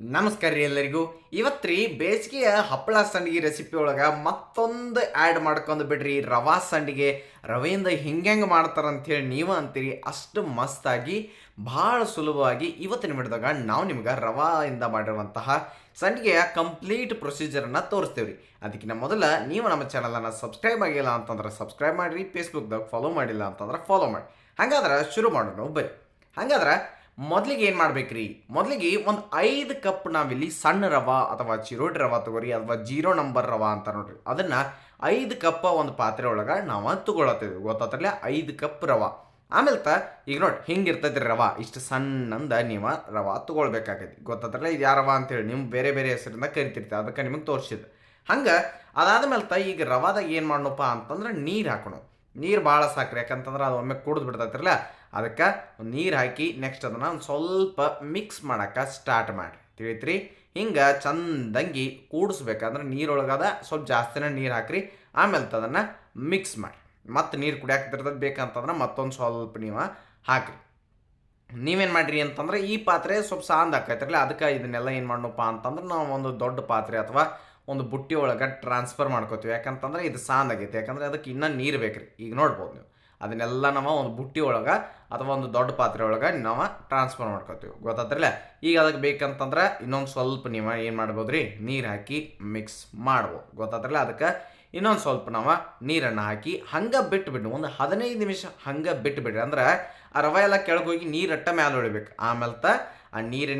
ನಮಸ್ಕಾರ ರೀ ಎಲ್ಲರಿಗೂ. ಇವತ್ತ್ರಿ ಬೇಸಿಗೆಯ ಹಪ್ಪಳ ಸಂಡಿಗೆ ರೆಸಿಪಿ ಒಳಗೆ ಮತ್ತೊಂದು ಆ್ಯಡ್ ಮಾಡ್ಕೊಂಡು ಬಿಡ್ರಿ. ರವಾ ಸಂಡಿಗೆ. ರವೆಯಿಂದ ಹಿಂಗೆ ಮಾಡ್ತಾರ ಹೇಳಿ ನೀವು ಅಂತೀರಿ. ಅಷ್ಟು ಮಸ್ತಾಗಿ, ಭಾಳ ಸುಲಭವಾಗಿ ಇವತ್ತಿನ ಬಿಡಿದಾಗ ನಾವು ನಿಮ್ಗೆ ರವಾಯಿಂದ ಮಾಡಿರುವಂತಹ ಸಂಡಿಗೆಯ ಕಂಪ್ಲೀಟ್ ಪ್ರೊಸೀಜರನ್ನು ತೋರಿಸ್ತೇವೆ ರೀ. ಅದಕ್ಕಿಂತ ಮೊದಲು ನೀವು ನಮ್ಮ ಚಾನಲನ್ನು ಸಬ್ಸ್ಕ್ರೈಬ್ ಆಗಿಲ್ಲ ಅಂತಂದ್ರೆ ಸಬ್ಸ್ಕ್ರೈಬ್ ಮಾಡಿರಿ. ಫೇಸ್ಬುಕ್ದಾಗ ಫಾಲೋ ಮಾಡಿಲ್ಲ ಅಂತಂದ್ರೆ ಫಾಲೋ ಮಾಡಿ ಹಾಗಾದ್ರೆ ಶುರು ಮಾಡೋಣ ಬನ್ನಿ ಹಾಗಾದ್ರೆ ಮೊದಲಿಗೆ ಏನು ಮಾಡ್ಬೇಕ್ರಿ? ಮೊದಲಿಗೆ ಒಂದು ಐದು ಕಪ್ ನಾವಿಲ್ಲಿ ಸಣ್ಣ ರವ ಅಥವಾ ಚಿರೋಟಿ ರವ ತಗೋರಿ, ಅಥವಾ ಜೀರೋ ನಂಬರ್ ರವ ಅಂತ ನೋಡ್ರಿ. ಅದನ್ನು ಐದು ಕಪ್ ಒಂದು ಪಾತ್ರೆ ಒಳಗೆ ನಾವು ತಗೊಳತ್ತೀವಿ ಗೊತ್ತಾತ್ರಲ್ಲ ಐದು ಕಪ್ ರವ. ಆಮೇಲೆ ತ ಈಗ ನೋಡಿ ಹಿಂಗಿರ್ತೈತಿ ರವ. ಇಷ್ಟು ಸಣ್ಣಂದ ನೀವು ರವ ತೊಗೊಳ್ಬೇಕಾಗೈತಿ. ಗೊತ್ತಾತ್ರಲ್ಲ ಇದು ಯಾವ ರವ ಅಂತೇಳಿ ನಿಮ್ಮ ಬೇರೆ ಬೇರೆ ಹೆಸರಿಂದ ಕರಿತಿರ್ತೀವಿ ಅದಕ್ಕೆ ನಿಮಗೆ ತೋರಿಸಿದ್ದು ಹಂಗೆ ಅದಾದ ಮೇಲೆ ತ ಈಗ ರವಾದಾಗ ಏನು ಮಾಡೋಣಪ್ಪ ಅಂತಂದ್ರೆ ನೀರು ಹಾಕೋಣ. ನೀರು ಭಾಳ ಸಾಕ್ರಿ, ಯಾಕಂತಂದ್ರೆ ಅದು ಒಮ್ಮೆ ಕುಡಿದು ಬಿಡ್ತೈತ್ರಲ್ಲ. ಅದಕ್ಕೆ ನೀರು ಹಾಕಿ ನೆಕ್ಸ್ಟ್ ಅದನ್ನು ಒಂದು ಸ್ವಲ್ಪ ಮಿಕ್ಸ್ ಮಾಡೋಕ್ಕೆ ಸ್ಟಾರ್ಟ್ ಮಾಡಿ ತಿಳಿತ್ರಿ? ಹಿಂಗೆ ಚಂದಂಗಿ ಕೂಡಿಸ್ಬೇಕಂದ್ರೆ ನೀರೊಳಗದ ಸ್ವಲ್ಪ ಜಾಸ್ತಿನೇ ನೀರು ಹಾಕ್ರಿ, ಆಮೇಲೆ ಅದನ್ನು ಮಿಕ್ಸ್ ಮಾಡಿ ಮತ್ತು ನೀರು ಕುಡಿಯಾಕ್ತಿರ್ತದೆ ಬೇಕಂತಂದ್ರೆ ಮತ್ತೊಂದು ಸ್ವಲ್ಪ ನೀವು ಹಾಕ್ರಿ. ನೀವೇನು ಮಾಡಿರಿ ಅಂತಂದ್ರೆ ಈ ಪಾತ್ರೆ ಸ್ವಲ್ಪ ಸಾಂದ್ ಆಕೈತ್ರಲ್ಲ ಅದಕ್ಕೆ ಇದನ್ನೆಲ್ಲ ಏನು ಮಾಡೋಣಪ್ಪ ಅಂತಂದ್ರೆ ನಾವು ಒಂದು ದೊಡ್ಡ ಪಾತ್ರೆ ಅಥವಾ ಒಂದು ಬುಟ್ಟಿ ಒಳಗೆ ಟ್ರಾನ್ಸ್ಫರ್ ಮಾಡ್ಕೋತೀವಿ. ಯಾಕಂತಂದ್ರೆ ಇದು ಸಾಂದ್ ಆಗೈತೆ ಯಾಕಂದ್ರೆ ಅದಕ್ಕೆ ಇನ್ನೂ ನೀರು ಬೇಕ್ರಿ. ಈಗ ನೋಡ್ಬೋದು ನೀವು. ಅದನ್ನೆಲ್ಲ ನಾವು ಒಂದು ಬುಟ್ಟಿ ಒಳಗೆ ಅಥವಾ ಒಂದು ದೊಡ್ಡ ಪಾತ್ರೆ ಒಳಗೆ ನಾವು ಟ್ರಾನ್ಸ್ಫರ್ ಮಾಡ್ಕೋತೀವಿ. ಗೊತ್ತಾತ್ರಲ್ಲ ಈಗ ಅದಕ್ಕೆ ಬೇಕಂತಂದ್ರೆ ಇನ್ನೊಂದು ಸ್ವಲ್ಪ ನೀವು ಏನು ಮಾಡ್ಬೋದು ರೀ ನೀರು ಹಾಕಿ ಮಿಕ್ಸ್ ಮಾಡ್ಬೋದು. ಗೊತ್ತಾತ್ರಲ್ಲ ಅದಕ್ಕೆ ಇನ್ನೊಂದು ಸ್ವಲ್ಪ ನಾವು ನೀರನ್ನು ಹಾಕಿ ಹಂಗೆ ಬಿಟ್ಟು ಬಿಟ್ಟು ಒಂದು ಹದಿನೈದು ನಿಮಿಷ ಹಂಗೆ ಬಿಟ್ಟುಬಿಡ್ರಿ ಅಂದ್ರೆ ಆ ರವೆ ಎಲ್ಲ ಕೆಳಗೆ ಹೋಗಿ ನೀರಟ್ಟ ಮ್ಯಾಲೆ ಹೊಳಿಬೇಕು. ಆಮೇಲೆ ತ ಆ ನೀರು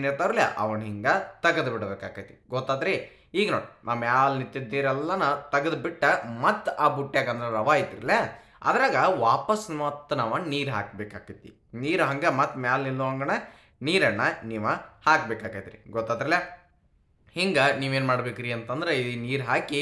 ಅವನು ಹಿಂಗೆ ತೆಗೆದು ಬಿಡ್ಬೇಕಾಕೈತಿ ಗೊತ್ತಾದ್ರಿ? ಈಗ ನೋಡಿ, ನಾ ಮ್ಯಾಲ ನಿಂತಿದ್ದೀರೆಲ್ಲನ ತೆಗೆದು ಬಿಟ್ಟ ಮತ್ತೆ ಆ ಬುಟ್ಟ್ಯಾಗ ಅಂದ್ರೆ ರವೆ ಐತ್ರಿಲ್ಲ ಅದ್ರಾಗ ವಾಪಸ್ ಮತ್ತೆ ನಾವು ನೀರು ಹಾಕ್ಬೇಕಾಕೈತಿ. ನೀರು ಹಂಗೆ ಮತ್ತೆ ಮ್ಯಾಲ ನಿಲ್ಲೋಂಗಣ ನೀರನ್ನು ನೀವು ಹಾಕ್ಬೇಕಾಕೈತಿ ರೀ ಗೊತ್ತಾದ್ರಲ್ಲ ಹಿಂಗೆ ನೀವೇನು ಮಾಡ್ಬೇಕ್ರಿ ಅಂತಂದ್ರೆ ಈ ನೀರು ಹಾಕಿ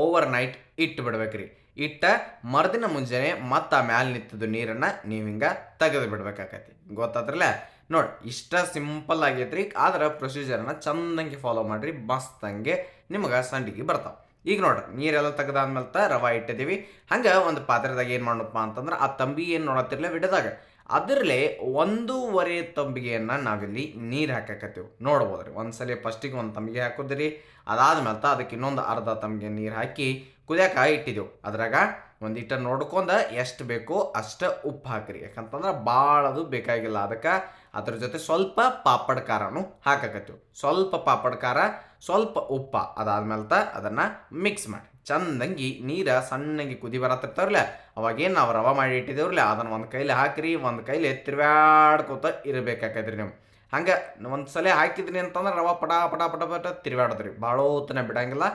ಓವರ್ ನೈಟ್ ಇಟ್ಟು ಬಿಡ್ಬೇಕ್ರಿ. ಇಟ್ಟ ಮರುದಿನ ಮುಂಜಾನೆ ಮತ್ತೆ ಆ ಮ್ಯಾಲ ನಿಂತಿದ್ದು ನೀರನ್ನು ನೀವು ಹಿಂಗೆ ತೆಗೆದು ಬಿಡ್ಬೇಕಾಕೈತಿ. ಗೊತ್ತಾತ್ರಲ್ಲ ನೋಡಿ, ಇಷ್ಟ ಸಿಂಪಲ್ ಆಗೈತ್ರಿ, ಆದ್ರೆ ಪ್ರೊಸೀಜರ್ನ ಚಂದಂಗೆ ಫಾಲೋ ಮಾಡ್ರಿ ಮಸ್ತಂಗೆ ನಿಮಗೆ ಸಂಡಿಗೆ ಬರ್ತಾವೆ. ಈಗ ನೋಡ್ರಿ, ನೀರೆಲ್ಲ ತೆಗೆದಾದ್ಮೇಲೆ ತ ರವೆ ಇಟ್ಟಿದ್ದೀವಿ. ಹಂಗೆ ಒಂದು ಪಾತ್ರೆದಾಗ ಏನು ಮಾಡಪ್ಪ ಅಂತಂದ್ರೆ, ಆ ತಂಬಿ ಏನು ನೋಡತ್ತಿರ್ಲ ವಿಡದಾಗ. ಅದರಲ್ಲೇ ಒಂದೂವರೆ ತಂಬಿಗೆಯನ್ನು ನಾವಿಲ್ಲಿ ನೀರು ಹಾಕಕತ್ತೀವಿ. ನೋಡ್ಬೋದ್ರಿ, ಒಂದ್ಸಲ ಫಸ್ಟಿಗೆ ಒಂದು ತಂಬಿಗೆ ಹಾಕಿದ್ರಿ ಅದಾದ್ಮೇಲೆ ಅದಕ್ಕೆ ಇನ್ನೊಂದು ಅರ್ಧ ತಂಬಿಗೆ ನೀರು ಹಾಕಿ ಕುದಿಯಾಕ ಇಟ್ಟಿದ್ದೆವು. ಅದ್ರಾಗ ಒಂದಿಟ್ಟ ನೋಡ್ಕೊಂಡ ಎಷ್ಟು ಬೇಕೋ ಅಷ್ಟು ಉಪ್ಪು ಹಾಕ್ರಿ. ಯಾಕಂತಂದ್ರೆ ಭಾಳ ಅದು ಬೇಕಾಗಿಲ್ಲ, ಅದಕ್ಕೆ ಅದ್ರ ಜೊತೆ ಸ್ವಲ್ಪ ಪಾಪಡ್ ಖಾರನು ಹಾಕಕತ್ತೀವಿ. ಸ್ವಲ್ಪ ಪಾಪಡ್ ಖಾರ, ಸ್ವಲ್ಪ ಉಪ್ಪ ಅದಾದ್ಮೇಲೆ ಅದನ್ನು ಮಿಕ್ಸ್ ಮಾಡಿ. ಚಂದಂಗಿ ನೀರು ಸಣ್ಣಗೆ ಕುದಿ ಬರತ್ತಿರ್ತಾವ್ರಲ್ಲ ಅವಾಗೇನು ನಾವು ರವೆ ಮಾಡಿ ಇಟ್ಟಿದ್ದೇವ್ರಲ್ಲ ಅದನ್ನು ಒಂದು ಕೈಲಿ ಹಾಕ್ರಿ, ಒಂದು ಕೈಲಿ ತಿರ್ವ್ಯಾಡ್ಕೋತ ಇರಬೇಕಾಕೈತ್ರಿ ನೀವು. ಹಂಗೆ ಒಂದು ಸಲ ಹಾಕಿದ್ರಿ ಅಂತಂದ್ರೆ ರವೆ ಪಟ ಪಟ ಪಟ ಪಟ ತಿರ್ವ್ಯಾಡದ್ರಿ. ಭಾಳ ಹೊತ್ತನ ಬಿಡಂಗಿಲ್ಲ.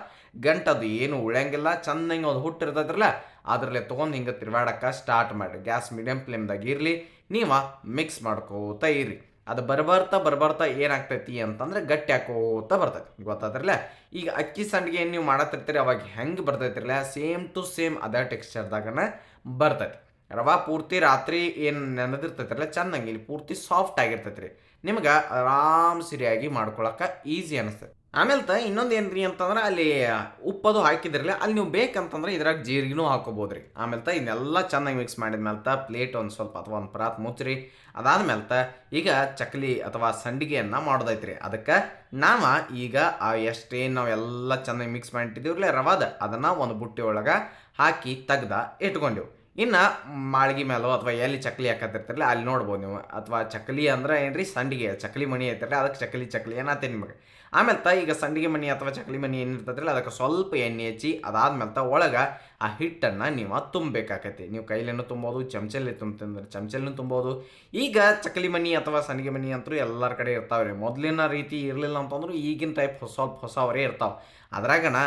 ಗಂಟದು ಏನು ಉಳಿಯಂಗಿಲ್ಲ. ಚಂದಂಗೆ ಒಂದು ಹುಟ್ಟಿರ್ತೈತ್ರಲ್ಲ ಅದರಲ್ಲೇ ತೊಗೊಂಡು ಹಿಂಗೆ ತಿರ್ವಾಡಕ್ಕೆ ಸ್ಟಾರ್ಟ್ ಮಾಡಿರಿ. ಗ್ಯಾಸ್ ಮೀಡಿಯಮ್ ಫ್ಲೇಮ್ದಾಗ ಇರಲಿ, ನೀವು ಮಿಕ್ಸ್ ಮಾಡ್ಕೋತ ಇರ್ರಿ ಅದು ಬರ್ಬರ್ತಾ ಬರ್ಬರ್ತಾ ಏನಾಗ್ತೈತಿ ಅಂತಂದ್ರೆ ಗಟ್ಟಿ ಹಾಕೋತ ಬರ್ತೈತಿ. ಗೊತ್ತಾದ್ರಲ್ಲ? ಈಗ ಅಕ್ಕಿ ಸಂಡಿಗೆ ಏನು ನೀವು ಮಾಡತ್ತಿರ್ತೀರಿ ಅವಾಗ ಹೆಂಗೆ ಬರ್ತೈತಿರಲ್ಲ ಸೇಮ್ ಟು ಸೇಮ್ ಅದೇ ಟೆಕ್ಸ್ಚರ್ದಾಗನ ಬರ್ತೈತಿ. ರವಾ ಪೂರ್ತಿ ರಾತ್ರಿ ಏನು ನೆನೆದಿರ್ತೈತಿರಲ್ಲ ಚಂದಂಗೆ ಪೂರ್ತಿ ಸಾಫ್ಟ್ ಆಗಿರ್ತೈತಿ ರೀ ನಿಮ್ಗೆ ಆರಾಮ್ ಸರಿಯಾಗಿ ಮಾಡ್ಕೊಳಕ್ಕೆ ಈಸಿ ಅನಿಸ್ತೈತಿ. ಆಮೇಲೆ ತ ಇನ್ನೊಂದು ಏನು ರೀ ಅಂತಂದ್ರೆ ಅಲ್ಲಿ ಉಪ್ಪದು ಹಾಕಿದ್ರಲ್ಲ, ಅಲ್ಲಿ ನೀವು ಬೇಕಂತಂದ್ರೆ ಇದ್ರಾಗ ಜೀರಿಗೆನೂ ಹಾಕೋಬೋದು ರೀ ಆಮೇಲೆ ತ ಇದನ್ನೆಲ್ಲ ಚೆನ್ನಾಗಿ ಮಿಕ್ಸ್ ಮಾಡಿದ್ಮೇಲೆ ತ ಪ್ಲೇಟ್ ಒಂದು ಸ್ವಲ್ಪ ಅಥವಾ ಒಂದು ಪರಾತ್ ಮುಚ್ಚ್ರಿ ಅದಾದಮೇಲೆ ತ ಈಗ ಚಕ್ಲಿ ಅಥವಾ ಸಂಡಿಗೆಯನ್ನು ಮಾಡೋದೈತ್ರಿ. ಅದಕ್ಕೆ ನಾವು ಈಗ ಆ ಎಷ್ಟೇನು ನಾವು ಎಲ್ಲ ಚೆನ್ನಾಗಿ ಮಿಕ್ಸ್ ಮಾಡಿಟ್ಟಿದ್ದೀವಿ ರವಾದ, ಅದನ್ನು ಒಂದು ಬುಟ್ಟಿ ಒಳಗೆ ಹಾಕಿ ತೆಗ್ದ ಇಟ್ಕೊಂಡೆವು ಇನ್ನು ಮಾಳ್ಗಿ ಮೇಲೋ ಅಥವಾ ಎಲ್ಲಿ ಚಕ್ಲಿ ಹಾಕತ್ತಿರ್ತಿರಲ್ಲ, ಅಲ್ಲಿ ನೋಡ್ಬೋದು ನೀವು. ಅಥವಾ ಚಕ್ಲಿ ಅಂದ್ರೆ ಏನ್ರಿ ಸಂಡಿಗೆ, ಚಕ್ಲಿ ಮಣಿ ಐತಿರಲ್ಲ ಅದಕ್ಕೆ ಚಕ್ಲಿ ಚಕ್ಲಿ ಏನತ್ತೆ ನಿಮಗೆ ಆಮೇಲೆ ತ ಈಗ ಸಂಡಿಗೆ ಮಣಿ ಅಥವಾ ಚಕ್ಲಿ ಮಣಿ ಏನಿರ್ತದ್ರಲ್ಲ ಅದಕ್ಕೆ ಸ್ವಲ್ಪ ಎಣ್ಣೆ ಹಚ್ಚಿ, ಅದಾದ್ಮೇಲೆ ಒಳಗೆ ಆ ಹಿಟ್ಟನ್ನು ನೀವು ತುಂಬಬೇಕಾಕೈತಿ. ನೀವು ಕೈಲೇನು ತುಂಬೋದು, ಚಮಚಲ್ಲಿ ತುಂಬ್ತಂದ್ರೆ ಚಮಚಲ್ಲೂ ತುಂಬೋದು. ಈಗ ಚಕ್ಲಿ ಮಣಿ ಅಥವಾ ಸಂಡಿಗೆ ಮಣಿ ಅಂತೂ ಎಲ್ಲರ ಕಡೆ ಇರ್ತಾವೆ ರೀ ಮೊದಲಿನ ರೀತಿ ಇರಲಿಲ್ಲ ಅಂತಂದ್ರೂ ಈಗಿನ ಟೈಪ್ ಹೊಸ ಸ್ವಲ್ಪ ಹೊಸವರೇ ಇರ್ತಾವೆ. ಅದ್ರಾಗನ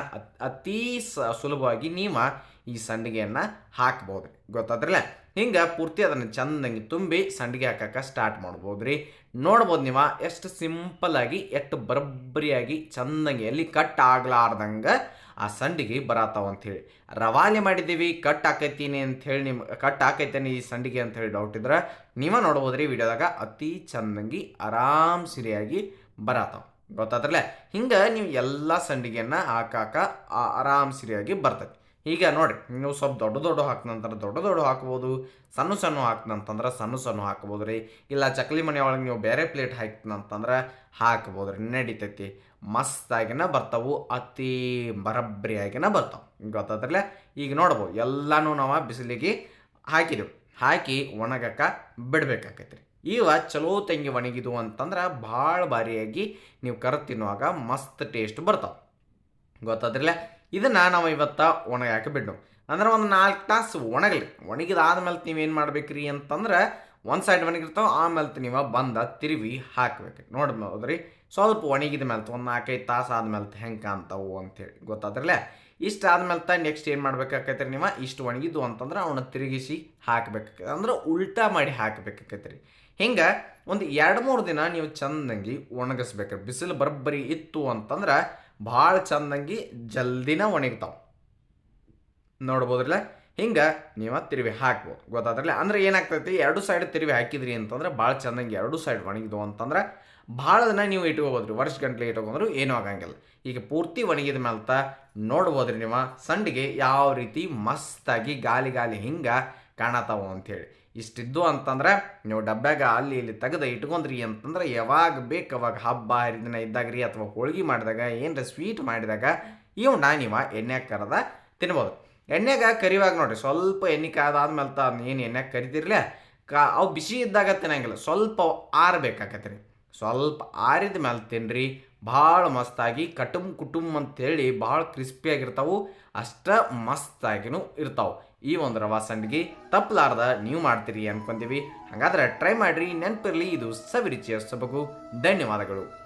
ಅತೀ ಸುಲಭವಾಗಿ ನೀವು ಈ ಸಂಡಿಗೆಯನ್ನು ಹಾಕ್ಬೋದು. ಗೊತ್ತಾದ್ರಲ್ಲ? ಹಿಂಗೆ ಪೂರ್ತಿ ಅದನ್ನು ಚಂದಂಗೆ ತುಂಬಿ ಸಂಡಿಗೆ ಹಾಕಕ್ಕೆ ಸ್ಟಾರ್ಟ್ ಮಾಡ್ಬೋದು ರೀ ನೋಡ್ಬೋದು ನೀವು ಎಷ್ಟು ಸಿಂಪಲಾಗಿ ಎಷ್ಟು ಬರಬ್ಬರಿಯಾಗಿ ಚಂದಂಗೆ ಎಲ್ಲಿ ಕಟ್ ಆಗ್ಲಾರ್ದಂಗೆ ಆ ಸಂಡಿಗೆ ಬರತ್ತಾವ ಅಂಥೇಳಿ ರವಾನೆ ಮಾಡಿದ್ದೀವಿ ಕಟ್ ಹಾಕೈತೀನಿ ಅಂಥೇಳಿ ನಿಮ್ಮ ಕಟ್ ಹಾಕೈತೇನೆ ಈ ಸಂಡಿಗೆ ಅಂಥೇಳಿ ಡೌಟ್ ಇದ್ರೆ ನೀವೇ ನೋಡ್ಬೋದು ರೀ ವಿಡಿಯೋದಾಗ ಅತಿ ಚಂದಂಗಿ ಆರಾಮ್ ಸಿರಿಯಾಗಿ ಬರತ್ತಾವ. ಗೊತ್ತಾದ್ರಲ್ಲ? ಹಿಂಗೆ ನೀವು ಎಲ್ಲ ಸಂಡಿಗೆಯನ್ನು ಹಾಕಾಕ ಆರಾಮ್ ಸಿರಿಯಾಗಿ ಬರ್ತೈತಿ. ಈಗ ನೋಡಿರಿ ನೀವು ಸ್ವಲ್ಪ ದೊಡ್ಡ ದೊಡ್ಡ ಹಾಕ್ದಂತಂದ್ರೆ ದೊಡ್ಡ ದೊಡ್ಡ ಹಾಕ್ಬೋದು, ಸಣ್ಣ ಸಣ್ಣ ಹಾಕ್ದಂತಂದ್ರೆ ಸಣ್ಣ ಸಣ್ಣ ಹಾಕ್ಬೋದು ರೀ ಇಲ್ಲ ಚಕ್ಲಿ ಮನೆ ಒಳಗೆ ನೀವು ಬೇರೆ ಪ್ಲೇಟ್ ಹಾಕ್ತಂತಂದ್ರೆ ಹಾಕ್ಬೋದು ರೀ ನಡಿತೈತಿ. ಮಸ್ತಾಗಿನ ಬರ್ತಾವು, ಅತಿ ಬರಬ್ಬರಿಯಾಗಿನ ಬರ್ತಾವೆ. ಗೊತ್ತಾದ್ರಲ್ಲ ಈಗ ನೋಡ್ಬೋದು, ಎಲ್ಲನೂ ನಾವು ಬಿಸಿಲಿಗೆ ಹಾಕಿದೆವು. ಹಾಕಿ ಒಣಗಕ್ಕ ಬಿಡ್ಬೇಕಾಕೈತಿ ರೀ ಇವ ಚಲೋ ತಂಗಿ ಒಣಗಿದು ಅಂತಂದ್ರೆ ಭಾಳ ಭಾರಿಯಾಗಿ ನೀವು ಕರೆದು ತಿನ್ನುವಾಗ ಮಸ್ತ್ ಟೇಸ್ಟ್ ಬರ್ತಾವೆ. ಗೊತ್ತಾದ್ರಲ್ಲ ಇದನ್ನು ನಾವು ಇವತ್ತು ಒಣಗಾಕಿ ಬಿಡ್ನು ಅಂದ್ರೆ ಒಂದು ನಾಲ್ಕು ತಾಸು ಒಣಗಲಿ. ಒಣಗಿದಾದ್ಮೇಲೆ ನೀವೇನು ಮಾಡ್ಬೇಕ್ರಿ ಅಂತಂದ್ರೆ ಒಂದು ಸೈಡ್ ಒಣಗಿರ್ತಾವೆ, ಆಮೇಲೆ ನೀವು ಬಂದ ತಿರುವಿ ಹಾಕ್ಬೇಕು. ನೋಡ್ಬೋದ್ರಿ ಸ್ವಲ್ಪ ಒಣಗಿದ ಮೇಲೆ ಒಂದು ನಾಲ್ಕೈದು ತಾಸು ಆದ್ಮೇಲೆ ಹೆಂಗೆ ಕಾಣ್ತಾವು ಅಂತೇಳಿ ಗೊತ್ತಾದ್ರಲ್ಲೇ ಇಷ್ಟು ಆದ್ಮೇಲೆ ನೆಕ್ಸ್ಟ್ ಏನು ಮಾಡ್ಬೇಕಾಕೈತ್ರಿ ನೀವು? ಇಷ್ಟು ಒಣಗಿದ್ದು ಅಂತಂದ್ರೆ ಅವನ್ನ ತಿರುಗಿಸಿ ಹಾಕ್ಬೇಕಾಕೈತೆ ಅಂದ್ರೆ ಉಲ್ಟಾ ಮಾಡಿ ಹಾಕ್ಬೇಕಾಕೈತೆ ರೀ ಹಿಂಗೆ ಒಂದು ಎರಡು ಮೂರು ದಿನ ನೀವು ಚಂದಂಗಿ ಒಣಗಿಸ್ಬೇಕು ಬಿಸಿಲು ಬರಬ್ಬರಿ ಇತ್ತು ಅಂತಂದ್ರೆ ಭಾಳ ಚಂದಂಗಿ ಜಲ್ದಿನ ಒಣಗ್ತಾವೆ. ನೋಡ್ಬೋದ್ರಲ್ಲ? ಹಿಂಗೆ ನೀವು ತಿರುವಿ ಹಾಕ್ಬೋದು. ಗೊತ್ತಾದ್ರಲ್ಲ? ಅಂದ್ರೆ ಏನಾಗ್ತೈತಿ? ಎರಡು ಸೈಡ್ ತಿರುವಿ ಹಾಕಿದ್ರಿ ಅಂತಂದ್ರೆ ಭಾಳ ಚಂದಂಗೆ ಎರಡು ಸೈಡ್ ಒಣಗಿದ್ವು ಅಂತಂದ್ರೆ ಭಾಳ ದಿನ ನೀವು ಇಟ್ಕೋಬೋದ್ರಿ ವರ್ಷ ಗಂಟ್ಲೆ ಇಟ್ಕೊಂಡ್ರು ಏನೂ ಆಗಂಗಿಲ್ಲ. ಈಗ ಪೂರ್ತಿ ಒಣಗಿದ ಮೇಲ್ತ ನೋಡ್ಬೋದ್ರಿ ನೀವು. ಸಂಡಿಗೆ ಯಾವ ರೀತಿ ಮಸ್ತಾಗಿ ಗಾಲಿ ಗಾಲಿ ಹಿಂಗೆ ಕಾಣತಾವು ಅಂಥೇಳಿ. ಇಷ್ಟಿದ್ದು ಅಂತಂದ್ರೆ ನೀವು ಡಬ್ಬ್ಯಾಗ ಅಲ್ಲಿ ಇಲ್ಲಿ ತೆಗೆದು ಇಟ್ಕೊಂಡ್ರಿ ಅಂತಂದ್ರೆ ಯಾವಾಗ ಬೇಕು ಅವಾಗ ಹಬ್ಬ, ಹರಿದಿನ ಇದ್ದಾಗ ರೀ ಅಥವಾ ಹೋಳ್ಗೆ ಮಾಡಿದಾಗ, ಏನರ ಸ್ವೀಟ್ ಮಾಡಿದಾಗ ಇವನ್ನ ನಾನಿವ ಎಣ್ಣೆ ಕರೆದ ತಿನ್ಬೋದು. ಎಣ್ಣೆಗ ಕರಿವಾಗ ನೋಡ್ರಿ ಸ್ವಲ್ಪ ಎಣ್ಣೆ ಕಾದಾದ್ಮೇಲೆ ತ ಏನು ಎಣ್ಣೆ ಕರಿತಿರ್ಲೇ ಕಾ ಅವು ಬಿಸಿ ಇದ್ದಾಗ ತಿನ್ನಂಗಿಲ್ಲ, ಸ್ವಲ್ಪ ಆರಬೇಕಾಕತ್ತೆ ರೀ ಸ್ವಲ್ಪ ಆರಿದ ಮೇಲೆ ತಿನ್ನಿರಿ ಭಾಳ ಮಸ್ತಾಗಿ ಕಟುಮ್ ಕುಟುಂಬ ಅಂತೇಳಿ ಭಾಳ ಕ್ರಿಸ್ಪಿಯಾಗಿರ್ತಾವು, ಅಷ್ಟ ಮಸ್ತಾಗಿನೂ ಇರ್ತಾವೆ. ಈ ಒಂದು ರವಾ ಸಂಡಿಗೆ ತಪ್ಪಲಾರ್ದ ನೀವು ಮಾಡ್ತೀರಿ ಅನ್ಕೊಂತೀವಿ. ಹಾಗಾದ್ರೆ ಟ್ರೈ ಮಾಡಿರಿ, ನೆನಪಿರಲಿ, ಇದು ಸವಿರುಚಿಯ ಸೊಬಗು. ಧನ್ಯವಾದಗಳು.